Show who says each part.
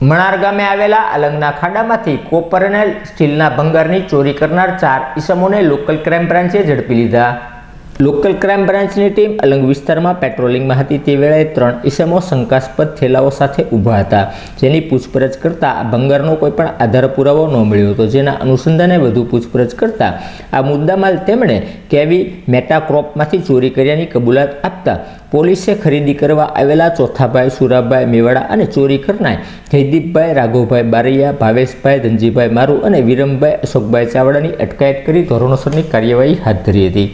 Speaker 1: મણાર ગામે આવેલા અલંગના ખાડામાંથી કોપર અને સ્ટીલના ભંગારની ચોરી કરનાર ચાર ઈસમોને લોકલ ક્રાઇમ બ્રાન્ચે ઝડપી લીધા. લોકલ ક્રાઇમ બ્રાન્ચની ટીમ અલંગ વિસ્તારમાં પેટ્રોલિંગમાં હતી. તે વેળાએ ત્રણ ઈસમો શંકાસ્પદ થેલાઓ સાથે ઊભા હતા. જેની પૂછપરછ કરતા આ ભંગારનો કોઈ પણ આધાર પુરાવો ન મળ્યો હતો. જેના અનુસંધાને વધુ પૂછપરછ કરતા આ મુદ્દામાલ તેમણે કેવી મેટાક્રોપમાંથી ચોરી કર્યાની કબૂલાત આપતા પોલીસે ખરીદી કરવા આવેલા ચોથાભાઈ સુરાભાઈ મેવાડા અને ચોરી કરનાર જયદીપભાઈ રાઘવભાઈ બારૈયા, ભાવેશભાઈ ધનજીભાઈ મારુ અને વિરમભાઈ અશોકભાઈ ચાવડાની અટકાયત કરી ધોરણસરની કાર્યવાહી હાથ ધરી હતી.